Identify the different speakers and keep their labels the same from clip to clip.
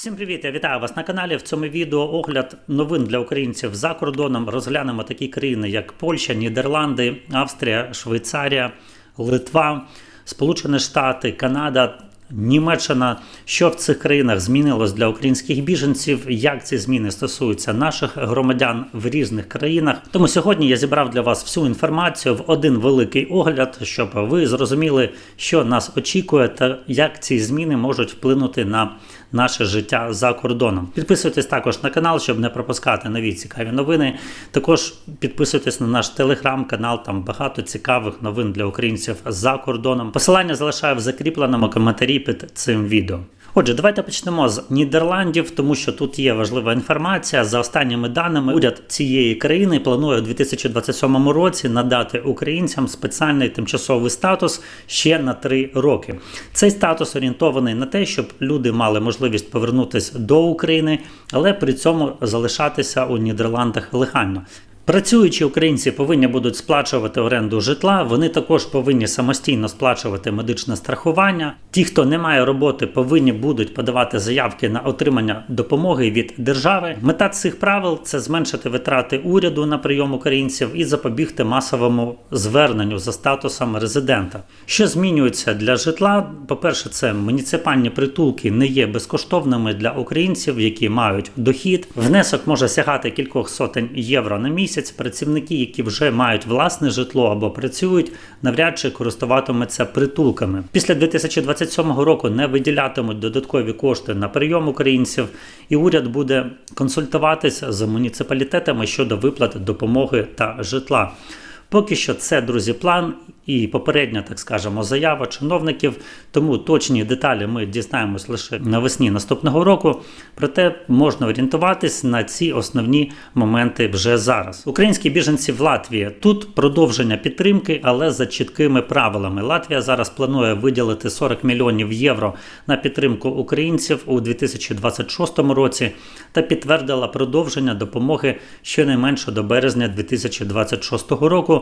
Speaker 1: Всім привіт! Я вітаю вас на каналі. В цьому відео огляд новин для українців за кордоном. Розглянемо такі країни, як Польща, Нідерланди, Австрія, Швейцарія, Литва, Сполучені Штати, Канада. Німеччина, що в цих країнах змінилось для українських біженців, як ці зміни стосуються наших громадян в різних країнах. Тому сьогодні я зібрав для вас всю інформацію в один великий огляд, щоб ви зрозуміли, що нас очікує, та як ці зміни можуть вплинути на наше життя за кордоном. Підписуйтесь також на канал, щоб не пропускати нові цікаві новини. Також підписуйтесь на наш телеграм-канал, там багато цікавих новин для українців за кордоном. Посилання залишаю в закріпленому коментарі під цим відео. Отже, давайте почнемо з Нідерландів, тому що тут є важлива інформація. За останніми даними, уряд цієї країни планує у 2027 році надати українцям спеціальний тимчасовий статус ще на три роки. Цей статус орієнтований на те, щоб люди мали можливість повернутися до України, але при цьому залишатися у Нідерландах легально. Працюючі українці повинні будуть сплачувати оренду житла. Вони також повинні самостійно сплачувати медичне страхування. Ті, хто не має роботи, повинні будуть подавати заявки на отримання допомоги від держави. Мета цих правил це зменшити витрати уряду на прийом українців і запобігти масовому зверненню за статусом резидента. Що змінюється для житла? По-перше, це муніципальні притулки не є безкоштовними для українців, які мають дохід. Внесок може сягати кількох сотень євро на місяць. Працівники, які вже мають власне житло або працюють, навряд чи користуватимуться притулками. Після 2027 року не виділятимуть додаткові кошти на прийом українців, і уряд буде консультуватися з муніципалітетами щодо виплат допомоги та житла. Поки що це, друзі, план і попередня, так скажемо, заява чиновників. Тому точні деталі ми дізнаємось лише навесні наступного року. Проте можна орієнтуватись на ці основні моменти вже зараз. Українські біженці в Латвії тут продовження підтримки, але за чіткими правилами. Латвія зараз планує виділити 40 мільйонів євро на підтримку українців у 2026 році та підтвердила продовження допомоги щонайменше до березня 2026 року.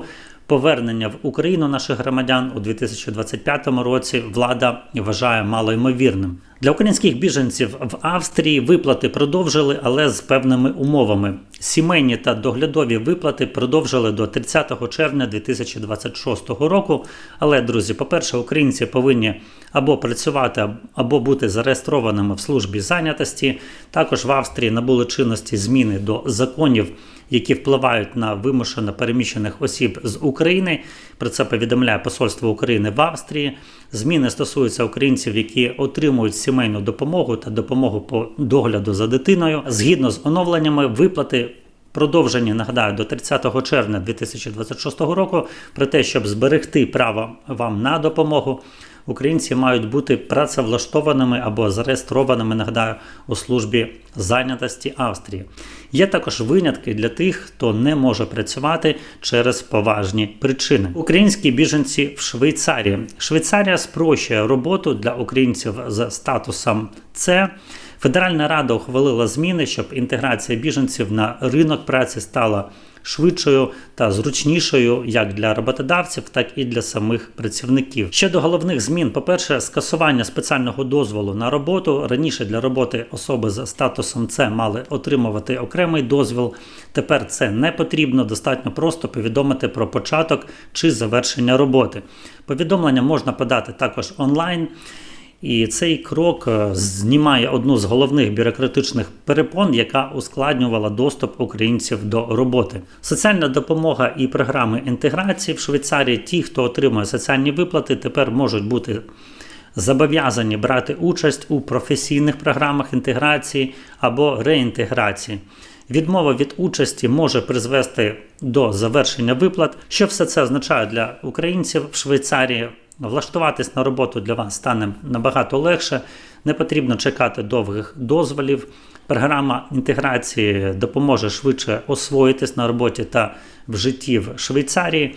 Speaker 1: Повернення в Україну наших громадян у 2025 році влада вважає малоймовірним. Для українських біженців в Австрії виплати продовжили, але з певними умовами. Сімейні та доглядові виплати продовжили до 30 червня 2026 року. Але, друзі, по-перше, українці повинні або працювати, або бути зареєстрованими в службі зайнятості. Також в Австрії набули чинності зміни до законів. Які впливають на вимушено переміщених осіб з України, про це повідомляє Посольство України в Австрії. Зміни стосуються українців, які отримують сімейну допомогу та допомогу по догляду за дитиною. Згідно з оновленнями, виплати продовжені, нагадаю, до 30 червня 2026 року. Про те, щоб зберегти право вам на допомогу. Українці мають бути працевлаштованими або зареєстрованими, нагадаю, у службі зайнятості Австрії. Є також винятки для тих, хто не може працювати через поважні причини. Українські біженці в Швейцарії. Швейцарія спрощує роботу для українців з статусом С. Федеральна рада ухвалила зміни, щоб інтеграція біженців на ринок праці стала швидшою та зручнішою як для роботодавців, так і для самих працівників. Щодо головних змін, по-перше, скасування спеціального дозволу на роботу раніше для роботи особи з статусом С мали отримувати окремий дозвіл. Тепер це не потрібно, достатньо просто повідомити про початок чи завершення роботи. Повідомлення можна подати також онлайн. І цей крок знімає одну з головних бюрократичних перепон, яка ускладнювала доступ українців до роботи. Соціальна допомога і програми інтеграції в Швейцарії. Ті, хто отримує соціальні виплати, тепер можуть бути зобов'язані брати участь у професійних програмах інтеграції або реінтеграції. Відмова від участі може призвести до завершення виплат. Що все це означає для українців в Швейцарії? Влаштуватись на роботу для вас стане набагато легше, не потрібно чекати довгих дозволів. Програма інтеграції допоможе швидше освоїтись на роботі та в житті в Швейцарії.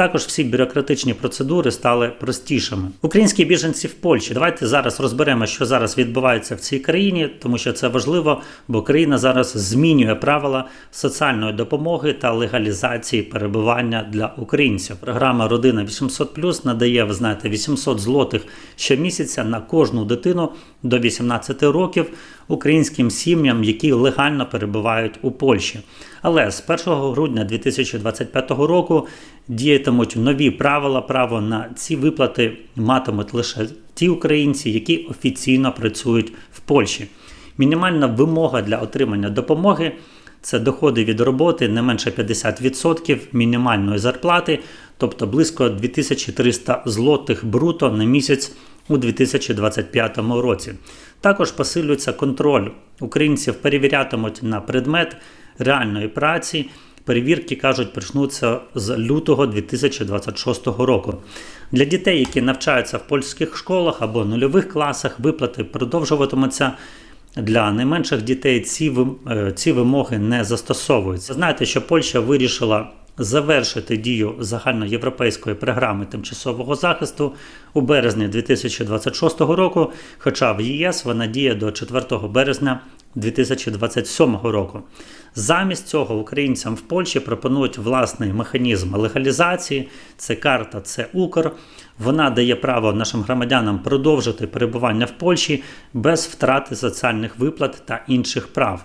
Speaker 1: Також всі бюрократичні процедури стали простішими. Українські біженці в Польщі. Давайте зараз розберемо, що зараз відбувається в цій країні, тому що це важливо, бо країна зараз змінює правила соціальної допомоги та легалізації перебування для українців. Програма Родина 800 надає, ви знаєте, 800 злотих щомісяця на кожну дитину до 18 років українським сім'ям, які легально перебувають у Польщі. Але з 1 грудня 2025 року діятимуть нові правила. Право на ці виплати матимуть лише ті українці, які офіційно працюють в Польщі. Мінімальна вимога для отримання допомоги це доходи від роботи не менше 50% мінімальної зарплати, тобто близько 2300 злотих бруто на місяць у 2025 році. Також посилюється контроль. Українців перевірятимуть на предмет реальної праці. Перевірки кажуть, почнуться з лютого 2026 року. Для дітей, які навчаються в польських школах або нульових класах, виплати продовжуватимуться. Для найменших дітей ці е, ці вимоги не застосовуються. Знаєте, що Польща вирішила завершити дію загальноєвропейської програми тимчасового захисту у березні 2026 року, хоча в ЄС вона діє до 4 березня 2027 року. Замість цього українцям в Польщі пропонують власний механізм легалізації. Це карта, це Укр. Вона дає право нашим громадянам продовжити перебування в Польщі без втрати соціальних виплат та інших прав.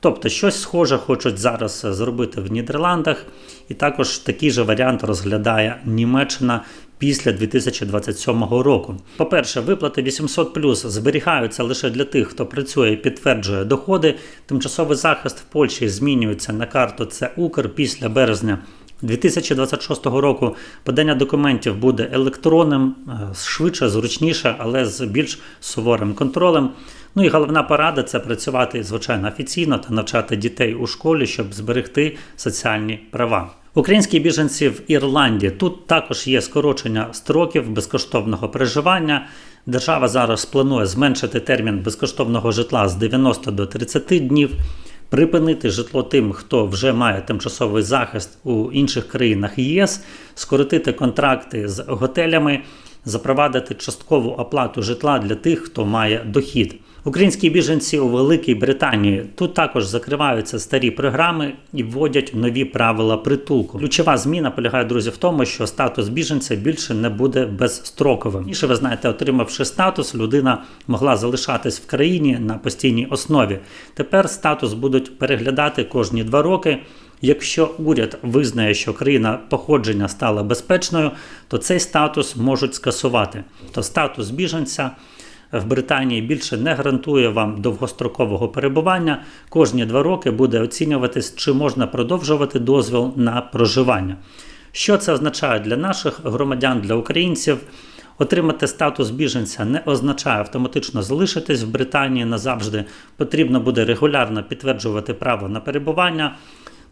Speaker 1: Тобто, щось схоже хочуть зараз зробити в Нідерландах, і також такий же варіант розглядає Німеччина після 2027 року. По-перше, виплати 800 зберігаються лише для тих, хто працює і підтверджує доходи. Тимчасовий захист в Польщі змінюється на карту це Укр після березня. 2026 року подання документів буде електронним, е, швидше, зручніше, але з більш суворим контролем. Ну і головна порада це працювати звичайно офіційно та навчати дітей у школі, щоб зберегти соціальні права. Українські біженці в Ірландії тут також є скорочення строків безкоштовного проживання. Держава зараз планує зменшити термін безкоштовного житла з 90 до 30 днів припинити житло тим, хто вже має тимчасовий захист у інших країнах ЄС, скоротити контракти з готелями, запровадити часткову оплату житла для тих, хто має дохід. Українські біженці у Великій Британії тут також закриваються старі програми і вводять нові правила притулку. Ключова зміна полягає, друзі, в тому, що статус біженця більше не буде безстроковим. Раніше, ви знаєте, отримавши статус, людина могла залишатись в країні на постійній основі. Тепер статус будуть переглядати кожні два роки. Якщо уряд визнає, що країна походження стала безпечною, то цей статус можуть скасувати. То статус біженця в Британії більше не гарантує вам довгострокового перебування. Кожні два роки буде оцінюватись, чи можна продовжувати дозвіл на проживання. Що це означає для наших громадян, для українців? Отримати статус біженця не означає автоматично залишитись в Британії назавжди. Потрібно буде регулярно підтверджувати право на перебування.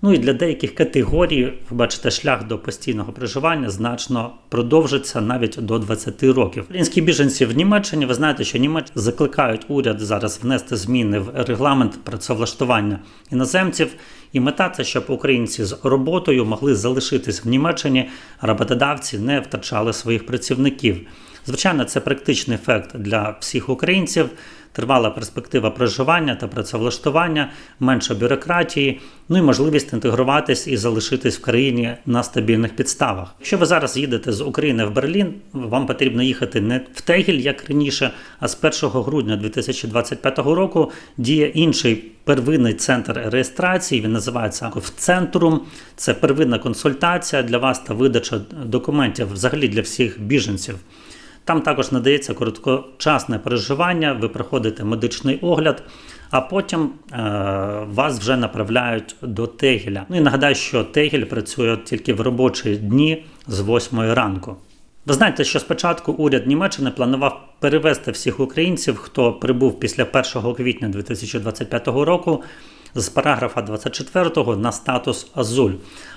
Speaker 1: Ну і для деяких категорій, ви бачите, шлях до постійного проживання значно продовжиться навіть до 20 років. Українські біженці в Німеччині, ви знаєте, що Німеч закликають уряд зараз внести зміни в регламент працевлаштування іноземців. І мета це, щоб українці з роботою могли залишитись в Німеччині, роботодавці не втрачали своїх працівників. Звичайно, це практичний ефект для всіх українців. Тривала перспектива проживання та працевлаштування, менше бюрократії, ну і можливість інтегруватись і залишитись в країні на стабільних підставах. Якщо ви зараз їдете з України в Берлін, вам потрібно їхати не в Тегіль, як раніше, а з 1 грудня 2025 року діє інший первинний центр реєстрації. Він називається центрум. Це первинна консультація для вас та видача документів взагалі для всіх біженців. Там також надається короткочасне переживання, ви проходите медичний огляд, а потім е, вас вже направляють до Тегеля. Ну і нагадаю, що Тегель працює тільки в робочі дні з 8 ранку. Ви знаєте, що спочатку уряд Німеччини планував перевести всіх українців, хто прибув після 1 квітня 2025 року з параграфа 24 на статус Азуль.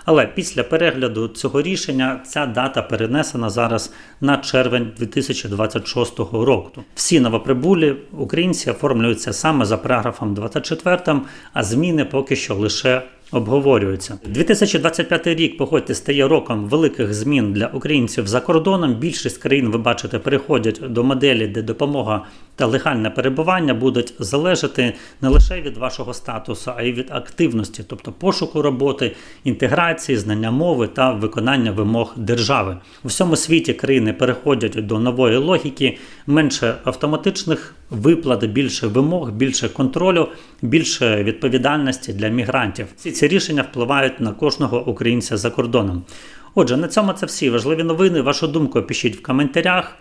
Speaker 1: Але після перегляду цього рішення ця дата перенесена зараз на червень 2026 року. Всі новоприбулі українці оформлюються саме за параграфом 24, а зміни поки що лише обговорюються. 2025 рік, погодьте, стає роком великих змін для українців за кордоном. Більшість країн, ви бачите, переходять до моделі, де допомога легальне перебування будуть залежати не лише від вашого статусу, а й від активності, тобто пошуку роботи, інтеграції, знання мови та виконання вимог держави. У всьому світі країни переходять до нової логіки, менше автоматичних виплат, більше вимог, більше контролю, більше відповідальності для мігрантів. Всі ці рішення впливають на кожного українця за кордоном. Отже, на цьому це всі важливі новини. Вашу думку пишіть в коментарях.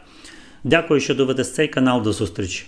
Speaker 1: Дякую, що дивитесь цей канал. До зустрічі.